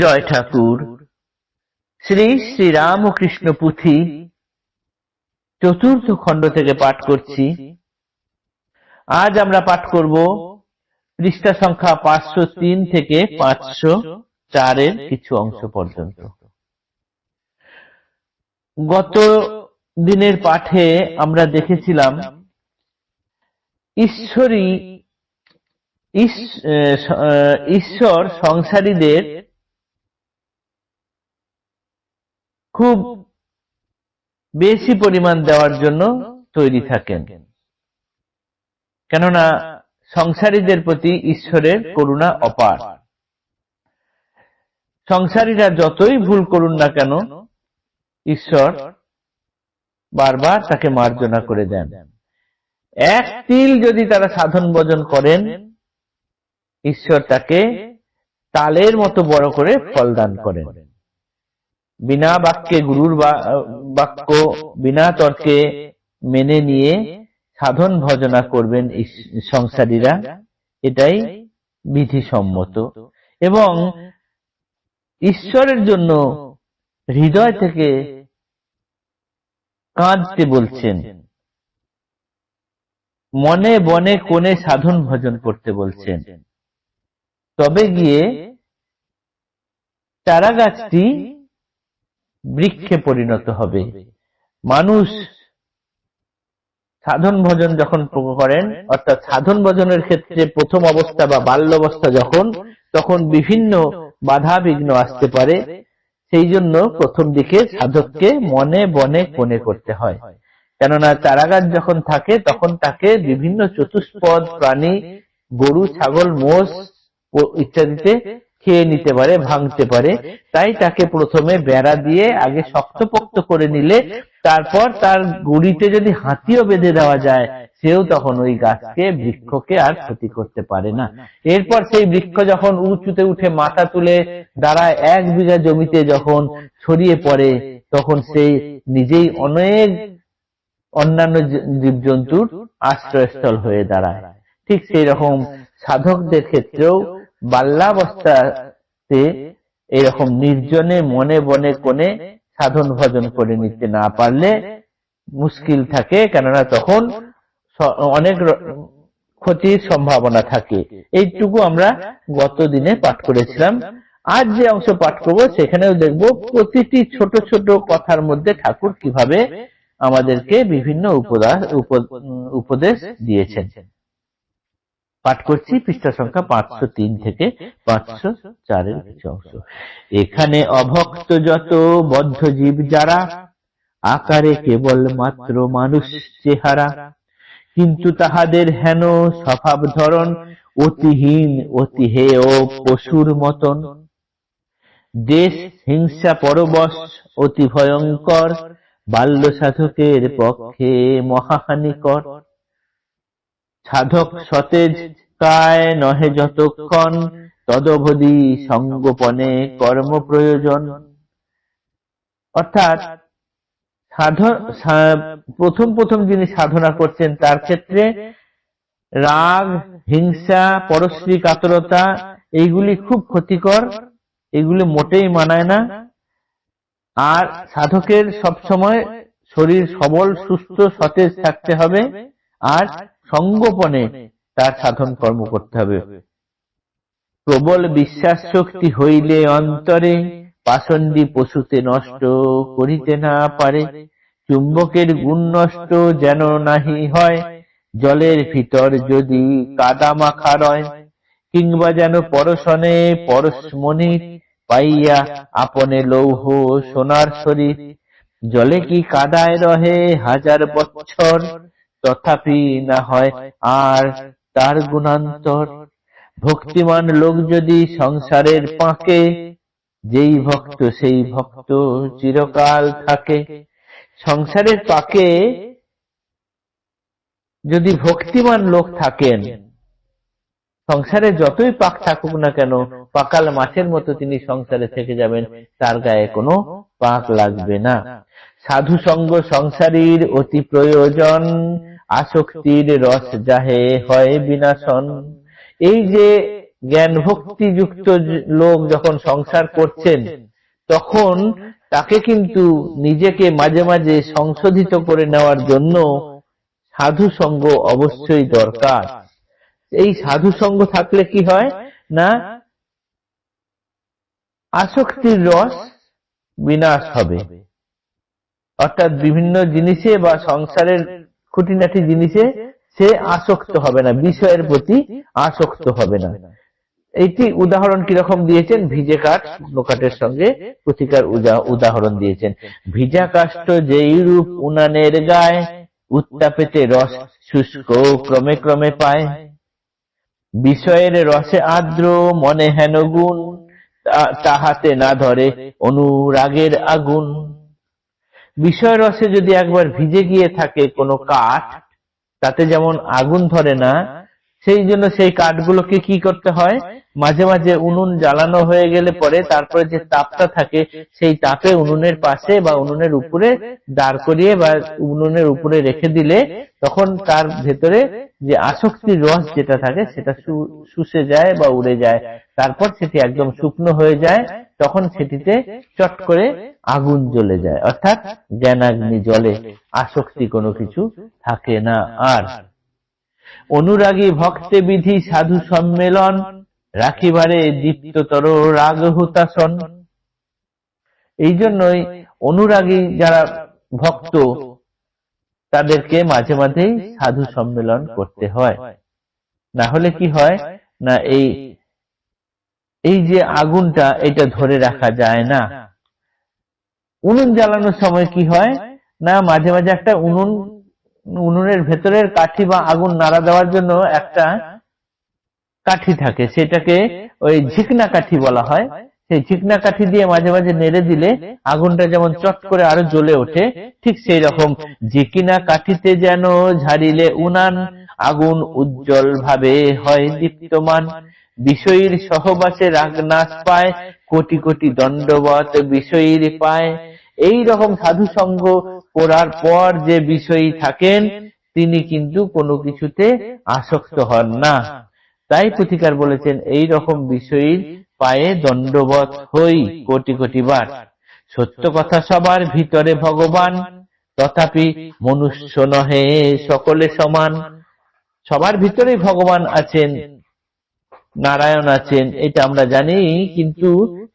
জয় ঠাকুর। শ্রী শ্রী রামকৃষ্ণ পুঁথি চতুর্থ খণ্ড থেকে পাঠ করছি। আজ আমরা পাঠ করব পৃষ্ঠা সংখ্যা পাঁচশো তিন থেকে পাঁচশো চারের কিছু অংশ পর্যন্ত। গত দিনের পাঠে আমরা দেখেছিলাম ঈশ্বরী ঈশ্বর সংসারীদের খুব বেশি পরিমাণ দেওয়ার জন্য তৈরি থাকেন। কেননা সংসারীদের প্রতি ঈশ্বরের করুণা অপার। সংসারীরা যতই ভুল করুন না কেন, ঈশ্বর বারবার তাকে মার্জনা করে দেন। এক তিল যদি তারা সাধন ভজন করেন, ঈশ্বর তাকে তালের মতো বড় করে ফল দান করেন। বিনা বাক্যে গুরুর বাক্য, বিনা তর্কে মেনে নিয়ে সাধন ভজনা করবেন সংসারীরা। এটাই বিধিসম্মত। এবং ঈশ্বরের জন্য হৃদয় থেকে কাঁদতে বলছেন। মনে বনে কোণে সাধন ভজন করতে বলছেন। তবে গিয়ে চারা গাছটি বৃক্ষে পরিণত হবে। মানুষ সাধন ভজন যখন করেন, অর্থাৎ সাধন ভজনের ক্ষেত্রে প্রথম অবস্থা বা বাল্যাবস্থা যখন, তখন বিভিন্ন বাধা বিঘ্ন আসতে পারে। সেই জন্য প্রথম দিকে সাধককে মনে, বনে, কোণে করতে হয়। কেননা চারাগাছ যখন থাকে, তখন তাকে বিভিন্ন চতুষ্পদ, প্রাণী, গরু, ছাগল, মোষ ইত্যাদিতে খেয়ে নিতে পারে, ভাঙতে পারে। তাই তাকে প্রথমে বেড়া দিয়ে আগে শক্তপোক্ত করে নিলে, তারপর তার গুড়িতে যদি হাতিও বেঁধে দেওয়া যায়, সেও তখন ওই গাছকে, বৃক্ষকে আর ক্ষতি করতে পারে না। এরপর সেই বৃক্ষ যখন উঁচুতে উঠে মাথা তুলে দাঁড়ায় এক বিঘা জমিতে যখন ছড়িয়ে পড়ে, তখন সেই নিজেই অনেক অন্যান্য জীবজন্তুর আশ্রয়স্থল হয়ে দাঁড়ায়। ঠিক সেই রকম সাধকদের ক্ষেত্রেও বাল্যাবস্থাতে এরকম নির্জনে মনে বনে কোণে সাধন ভজন করে নিতে না পারলে মুশকিল থাকে, কেননা তখন অনেক ক্ষতির সম্ভাবনা থাকে। এইটুকু আমরা গত দিনে পাঠ করেছিলাম। আজ যে অংশ পাঠ করব, সেখানেও দেখব প্রতিটি ছোট ছোট কথার মধ্যে ঠাকুর কীভাবে আমাদেরকে বিভিন্ন উপদেশ দিয়েছেন। পাঠ করছি পৃষ্ঠা সংখ্যা পাঁচশো তিন থেকে পাঁচশো চারের কিছু অংশ এখানে অভক্ত যত বদ্ধ জীব যারা আকারে কেবল মাত্র মানুষ চেহারা কিন্তু তাহাদের হেন স্বভাব ধরন অতিহীন অতি হেয় পশুর মতন। দেশ হিংসা পরবশ অতি ভয়ঙ্কর। বাল্য সাধকের পক্ষে মহাহানিকর। সাধক সতেজ কায় নহে যতক্ষণ তদবধি সঙ্গোপনে কর্ম প্রয়োজন। অর্থাৎ সাধন প্রথম প্রথম যিনি সাধনা করছেন, তার ক্ষেত্রে রাগ, হিংসা, পরশ্রী কাতরতা, এইগুলি খুব ক্ষতিকর, এগুলি মোটেই মানায় না। আর সাধকের সবসময় শরীর সবল, সুস্থ, সতেজ থাকতে হবে। আর সঙ্গোপনে তার সাধন কর্ম করতে হবে। প্রবল বিশ্বাস শক্তি হইলে অন্তরে পাষণ্ডী পশুতে নষ্ট করিতে না পারে। চুম্বকের গুণ নষ্ট যেন নাহি হয়, জলের ভিতর যদি কাদা মাখা রয়, কিংবা যেন পরশনে পরশমণির পাইয়া আপনে লৌহ সোনার শরীর, জলে কি কাদায় রহে হাজার বছর তথাপি না হয় আর তার গুণান্তর। ভক্তিমান লোক যদি সংসারের পাকে, যেই ভক্ত সেই ভক্ত চিরকাল থাকে। সংসারের পাকে যদি ভক্তিমান লোক থাকেন, সংসারে যতই পাক থাকুক না কেন, পাকাল মাছের মতো তিনি সংসারে থেকে যাবেন, তার গায়ে কোনো পাক লাগবে না। সাধু সঙ্গ সংসারীর অতি প্রয়োজন। আসক্তির রস যাহে হয় বিনাশন। এই যে জ্ঞান ভক্তিযুক্ত জ- লোক যখন সংসার করছেন, তখন তাকে কিন্তু নিজেকে মাঝে মাঝে সংশোধিত করে নেওয়ার জন্য সাধু সঙ্গ অবশ্যই দরকার। এই সাধু সঙ্গ থাকলে কি হয় না? আসক্তির রস বিনাশ হবে। অর্থাৎ বিভিন্ন জিনিসে বা সংসারের খুঁটিনাটি জিনিসে সে আসক্ত হবে না, বিষয়ের প্রতি আসক্ত হবে না। এইটি উদাহরণ কীরকম দিয়েছেন? ভিজে কাঠ শুকনো কাঠের সঙ্গে প্রতিকার উদাহরণ দিয়েছেন। ভিজা কাষ্ঠ যেই রূপ উনানের গায়ে, উত্তাপেতে রস শুষ্ক ক্রমে ক্রমে পায়। বিষয়ের রসে আর্দ্র, মনে হেন গুণ তাহাতে না ধরে অনুরাগের আগুন। বিষয় রসে যদি একবার ভিজে গিয়ে থাকে কোনো কাঠ তাতে যেমন আগুন ধরে না সেই জন্য সেই কাঠগুলোকে কি করতে হয়? মাঝে মাঝে উনুন জ্বালানো হয়ে গেলে পরে তারপরে যে তাপটা থাকে, সেই তাপে উনুনের পাশে বা উনুনের উপরে দাঁড় করিয়ে বা উনুনের উপরে রেখে দিলে তখন তার ভেতরে যে আসক্তির রস যেটা থাকে, সেটা শুষে যায় বা উড়ে যায়। তারপর সেটি একদম শুকনো হয়ে যায়, তখন সেটিতে চট করে আগুন জ্বলে যায়। অর্থাৎ জ্ঞানাগ্নি জলে আসক্তি কোনো কিছু থাকে না আর। অনুরাগী ভক্তে বিধি সাধু সম্মেলন, রাখিবারে দীপ্ততর রাগ হুতাসন এই জন্যই অনুরাগী যারা ভক্ত, তাদেরকে মাঝে মাঝেই সাধু সম্মেলন করতে হয়। না হলে কি হয়? না, এই এই যে আগুনটা, এটা ধরে রাখা যায় না। উনুন জ্বালানোর সময় কি হয়? না, মাঝে মাঝে একটা উনুন উনুনের ভেতরের কাঠি বা আগুন নাড়া দেওয়ার জন্য একটা কাঠি থাকে। সেটাকে ওই ঝিকনা কাঠি বলা হয়। সেই ঝিকনা কাঠি দিয়ে মাঝে মাঝে নেড়ে দিলে আগুনটা যেমন চট করে আরও জ্বলে ওঠে, ঠিক সেই রকম ঝিকিনা কাঠিতে যেন ঝাড়িলে উনান আগুন উজ্জ্বল ভাবে হয় দীপ্তমান। বিষয়ীর সহবাসে রাগ নাশ পায়, কোটি কোটি দণ্ডবত বিষয়ীর পায়। এই রকম সাধু সঙ্গ করার পর যে বিষয়ী থাকেন, তিনি কিন্তু কোনো কিছুতে আসক্ত হন না। তাই প্রতিকার বলেছেন, এই রকম বিষয়ীর পায়ে দণ্ডবত হই কোটি কোটি বার। সত্য কথা সবার ভিতরে ভগবান, তথাপি মনুষ্য নহে সকলে সমান। সবার ভিতরেই ভগবান আছেন, নারায়ণ আছেন, এটা আমরা জানি, কিন্তু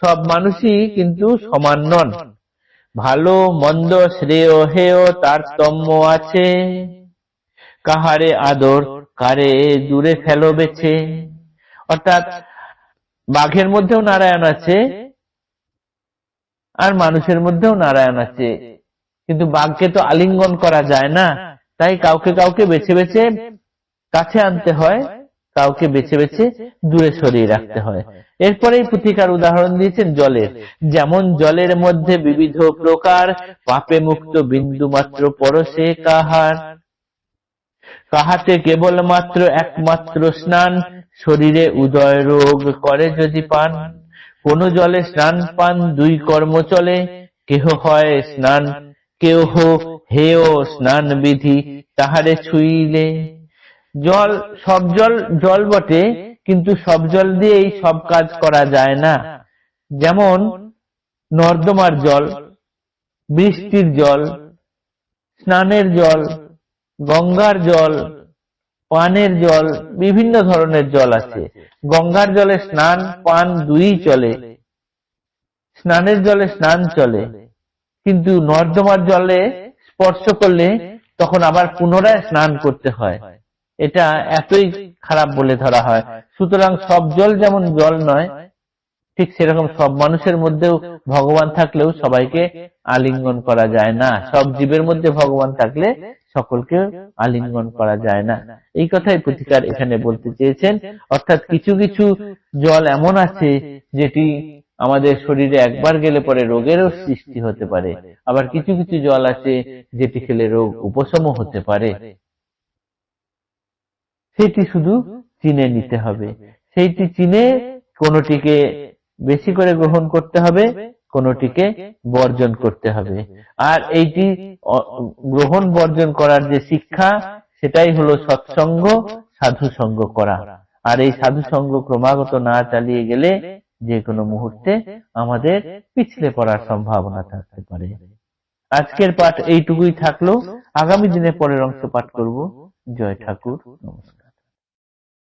সব মানুষই কিন্তু সমান নন। ভালো, মন্দ, শ্রেয় হেয় তারতম্য আছে। কাহারে আদর, কারে দূরে ফেলো বেছে। অর্থাৎ, বাঘের মধ্যেও নারায়ণ আছে আর মানুষের মধ্যেও নারায়ণ আছে। কিন্তু বাঘকে তো আলিঙ্গন করা যায় না। তাই কাউকে কাউকে বেছে বেছে কাছে আনতে হয়। কাউকে বেছে বেছে দূরে সরিয়ে রাখতে হয়। এরপরেই পুতিকার উদাহরণ দিয়েছেন জলের। যেমন জলের মধ্যে বিবিধ প্রকার পাপে মুক্ত বিন্দু মাত্র পরশে কাহার। কাহাতে কেবলমাত্র একমাত্র স্নান, শরীরে উদয় রোগ করে যদি পান। কোন জলে স্নান পান, দুই কর্ম চলে। কেহ হয় স্নান, কেহ হেয় স্নান বিধি তাহারে ছুইলে। জল, সব জল জল বটে, কিন্তু সব জল দিয়েই সব কাজ করা যায় না। যেমন নর্দমার জল, বৃষ্টির জল, স্নানের জল, গঙ্গার জল, পানের জল, বিভিন্ন ধরনের জল আছে। গঙ্গার জলে স্নান, পান দুই চলে। স্নানের জলে স্নান চলে। কিন্তু নর্দমার জলে স্পর্শ করলে তখন আবার পুনরায় স্নান করতে হয়। এটা এতই খারাপ বলে ধরা হয়। সুতরাং সব জল যেমন জল নয়, ঠিক সেরকম সব মানুষের মধ্যেও ভগবান থাকলেও সবাইকে আলিঙ্গন করা যায় না। সব জীবের মধ্যে ভগবান থাকলে সকলকে আলিঙ্গন করা যায় না। এই কথাই প্রতিকার এখানে বলতে চেয়েছেন। অর্থাৎ কিছু কিছু জল এমন আছে যেটি আমাদের শরীরে একবার গেলে পরে রোগেরও সৃষ্টি হতে পারে। আবার কিছু কিছু জল আছে যেটি খেলে রোগ উপশম হতে পারে। সেটি শুধু চিনে নিতে হবে। সেইটি চিনে কোনটিকে বেশি করে গ্রহণ করতে হবে, কোনটিকে বর্জন করতে হবে। আর এইটি গ্রহণ বর্জন করার যে শিক্ষা, সেটাই হলো সৎসঙ্গ সাধু সঙ্গ করা। আর এই সাধু সঙ্গ ক্রমাগত না চালিয়ে গেলে যে কোনো মুহূর্তে আমাদের পিছলে পড়ার সম্ভাবনা থাকতে পারে। আজকের পাঠ এইটুকুই থাকল। আগামী দিনে পরের অংশ পাঠ করব। জয় ঠাকুর। নমস্কার।